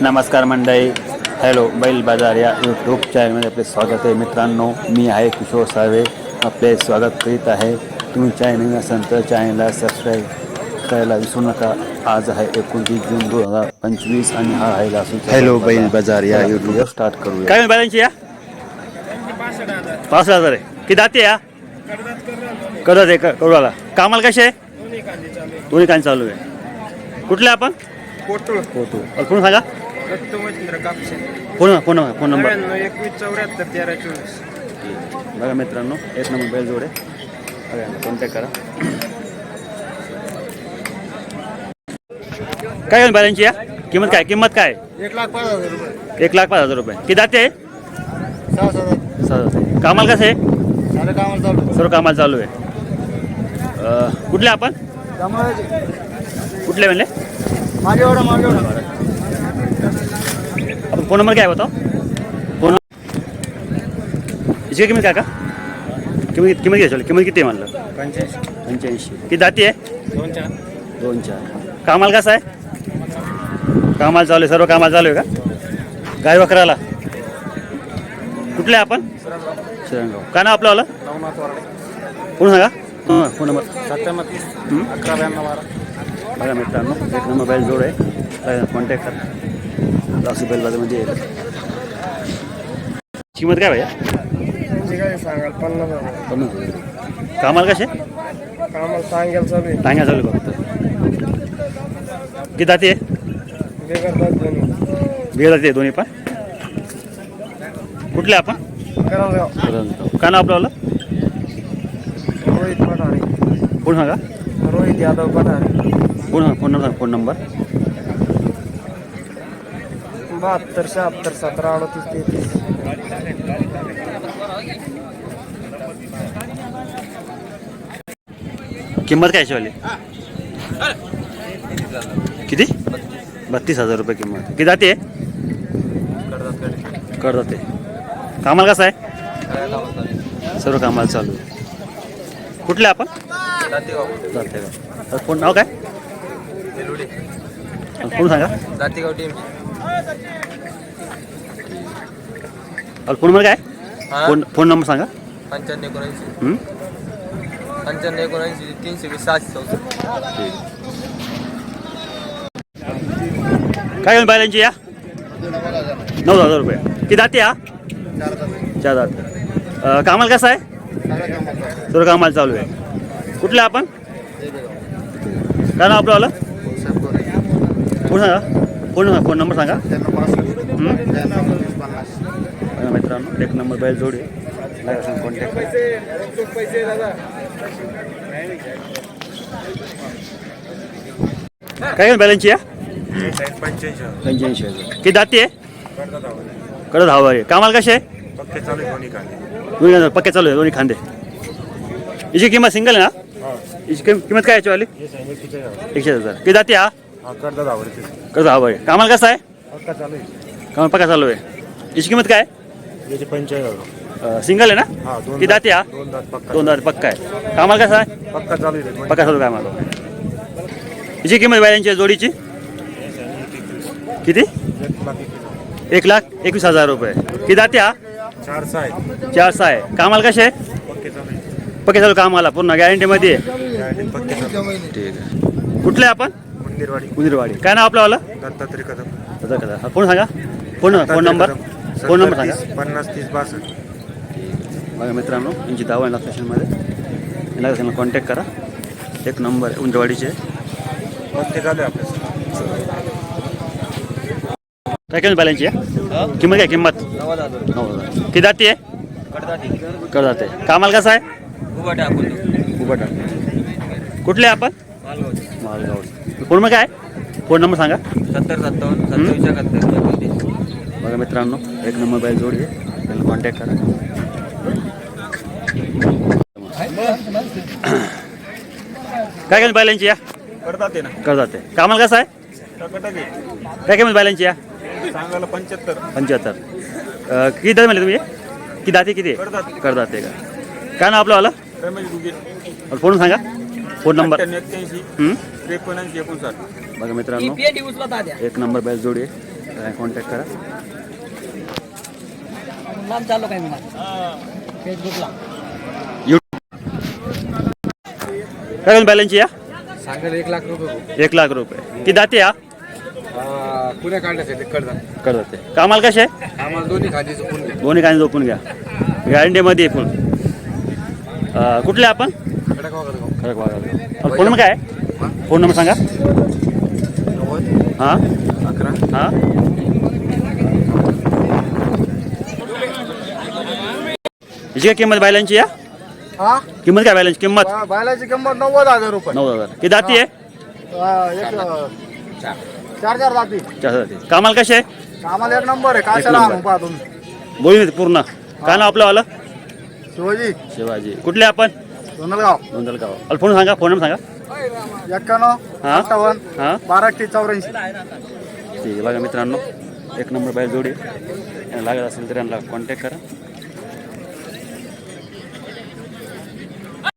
नमस्कार मंडळी. हॅलो बैल बाजार या यूट्यूब चॅनलमध्ये आपले स्वागत आहे. मित्रांनो मी आहे किशोर साळवे आपले स्वागत करीत आहे. तुम्ही चॅनल असाल तर चॅनलला सबस्क्राईब करायला विसरू नका. आज आहे एकोणतीस जून दोन हजार पंचवीस आणि हा आहे हॅलो बैल बाजार या व्हिडिओ स्टार्ट करूया. काय बॅलन्स या? पाच हजार आहे. किती दाते या? करत आहे करूला कामाला कसे आहे? दोन्ही कान चालू आहे. कुठले आपण? कोटळ सांगा. Datta Machhindra Kapse phone phone phone number नव्याण्णव एकवीस चौऱ्याहत्तर तेरा चोवीस. बघा मित्रांनो एक नंबर बैल जोडे. बघा कॉन्टॅक्ट करा. काय घेऊन बॅलन्सची या किंमत काय? किंमत काय? एक लाख पाच हजार रुपये. एक लाख पाच हजार रुपये. किती जाते सहा सहा कामाला कसं आहे? सारे कामाला चालू सर्व कामाला चालू आहे. अं, कुठले आपण? कुठले म्हणले? मागे एवढा मागे एवढा आपण फोन नंबर काय होता फोन याची किंमत काय का किंमत किंमत घ्यायची किंमत किती आहे म्हणलं? पंच्याऐंशी. पंच्याऐंशी. किती जाती आहे? दोन चार. दोन चार. कामाला कसं आहे? कामाला चालू आहे. सर्व कामाला चालू आहे का? गाय वखराला कुठले आपण? शिरंगाव का ना आपलं आलं नवनाथ वारडे. कोण सांगा? हां. Phone number. सत्त्याण्णव तीस हं? अकरा ब्याण्णव बारा. बघा मित्रांनो एक नंबर मोबाईल जोड आहे. कॉन्टॅक्ट करा. लासू बैल बाजारमध्ये येईल किंमत काय काय सांगाल? पन्नास हजार. पन्नास हजार. कामाला कसे? कामाला सांगायला चालू आहे. टांग्या चालू फक्त. किती जाते बेकार जात दोन्ही. बिळ जाते दोन्ही पण? कुठले आपण? करंजगाव. का ना आपलं रोहित पठारे. कोण सांगा? Rohit Yadav Pathare. Phone phone number phone number. बहात्तर शहात्तर सतरा अडतीस तेहतीस. किंमत काय शिवाली? किती? बत्तीस हजार रुपये किंमत. किती जाते? कर जाते कामाला कसं आहे? सर्व कामाला चालू. आहे कुठले आपण? जाते का तर फोन नाव काय? फोन सांगा? जातेगाव टीम. फोन नंबर काय? फोन फोन नंबर सांगा. पंच्याण्णव एकोणऐंशी? पंच्याण्णव एकोणऐंशी तीनशे वीस सहाशे चौसष्ट. काय घेऊन बॅलन्सची या? नऊ हजार रुपये. किती जाते या? चार जाते अं, कामाला कसं आहे? सर्व कामाला चालू आहे. कुठले आपण? काय नाव आपलं आलं फोन सांगा? फोन फोन नंबर सांगा? बघा मित्रांनो एक नंबर बैल जोडी. कॉन्टॅक्ट काय बॅलन्सची या पंच्याऐंशी हजार. किती जाते आहे? कडं धावा आहे. कामाला कसे आहे? पक्के चालू आहे दोन्ही खांदे, पक्के चालू आहे दोन्ही खांदे याची किंमत सिंगल आहे ना? किंम- किंमत काय याची वाली एकशे हजार. किती जाते हा? हा आवडते कसं हवं आहे? कामाला कसं आहे? पक्का चालू आहे. कामाला पक्का चालू आहे. याची किंमत काय? याचे सिंगल आहे ना? हा दोन हा? दोन दात पक्का. दोन हजार पक्का आहे. कामाला कसं आहे? पक्का चालू आहे पक्का चालू कामाला. याची किंमत बायांची जोडीची? किती? एक लाख एकवीस हजार. रुपये. किती जाते हा? चार सहा आहे. चार सहा आहे. कामाला कसे आहे? पक्के चालू आहे. पक्के चालू कामाला. पूर्ण गॅरंटीमध्ये आहे. पक्के चालू आहे. कुठले आपण? मंदिरवाडी उदिरवाडी. काय नाव आपलं वाला? दत्तात्रय कदम. कसं कसं हा, फोन सांगा? Phone phone number? Phone number. सांगा तीस, पन्नास तीस बासष्ट. बघा मित्रांनो यांची दावा आहे स्टेशनमध्ये यांना त्यांना कॉन्टॅक्ट करा. एक नंबर आहे उंदरवाडीचे. आपल्या काय किंमत बॅलन्सची आहे? किंमत काय किंमत? नऊ हजार. किती जाती आहे? कडदाती कर जाते कामाला कसं आहे? उभा टाकून कुठले आपण? मालगाव. फोन मग काय? फोन नंबर सांगा. सत्तर सत्तावन्न सत्तावीस एकाहत्तर बघा मित्रांनो एक नंबर बाईल जोड आहे. त्यांना कॉन्टॅक्ट करा. काय किंमत बॅलन्सची या? कडदाते ना. कर जाते कामाला कसं आहे? काय किंमत बॅलन्सची या? सांगायला पंच्याहत्तर. पंच्याहत्तर. किती दाते म्हणले तुम्ही? किती दाते किती आहे? करदाते. कर जाते का? काय नाव आपलं वाला? रमेश गुगे फोन सांगा. Phone number? एक्क्याऐंशी हं? त्रेपन्न एकोणसाठ. बघा मित्रांनो एक नंबर बॅच जोडी आहे. कॉन्टॅक्ट करा. चाललो काय फेसबुकला. काय बॅलन्सची या? सांगायला एक लाख रुपये एक लाख रुपये. किती दाते या? पुण्या काढण्यासाठी? करत होते कामाला कसे? आहे आम्हाला दोन्ही खादीचं पुण्य दोन्ही कांदे झोपून घ्या. गॅरंटीमध्ये फुल अं, कुठले आपण? फोन नंबर काय? आहे? फोन नंबर सांगा. नव्वद हां? अकरा हां? हिची काय किंमत बैलांची या? हा? किंमत काय बैलांची किंमत? बा- बैलाची किंमत नव्वद हजार रुपये. नऊ हजार. किती दाती आहे? हा, एक चार चार. जाती चार कामाला कसे? आहे. आम्हाला एक नंबर. आहे काशाला पहा तुम्ही. बोली पूर्ण. काय नाव आपलं वालं? शिवाजी. शिवाजी. कुठले आपण? सोनलगाव गोंधळगाव अल फोन सांगा फोन नंबर सांगा. एक्क्याण्णव हा? अठ्ठावन्न हां? बारा अठ्ठी चौऱ्याऐंशी. ठीक आहे बघा मित्रांनो एक नंबर बाहेर जोडी लागत असेल तर यांना कॉन्टॅक्ट करा.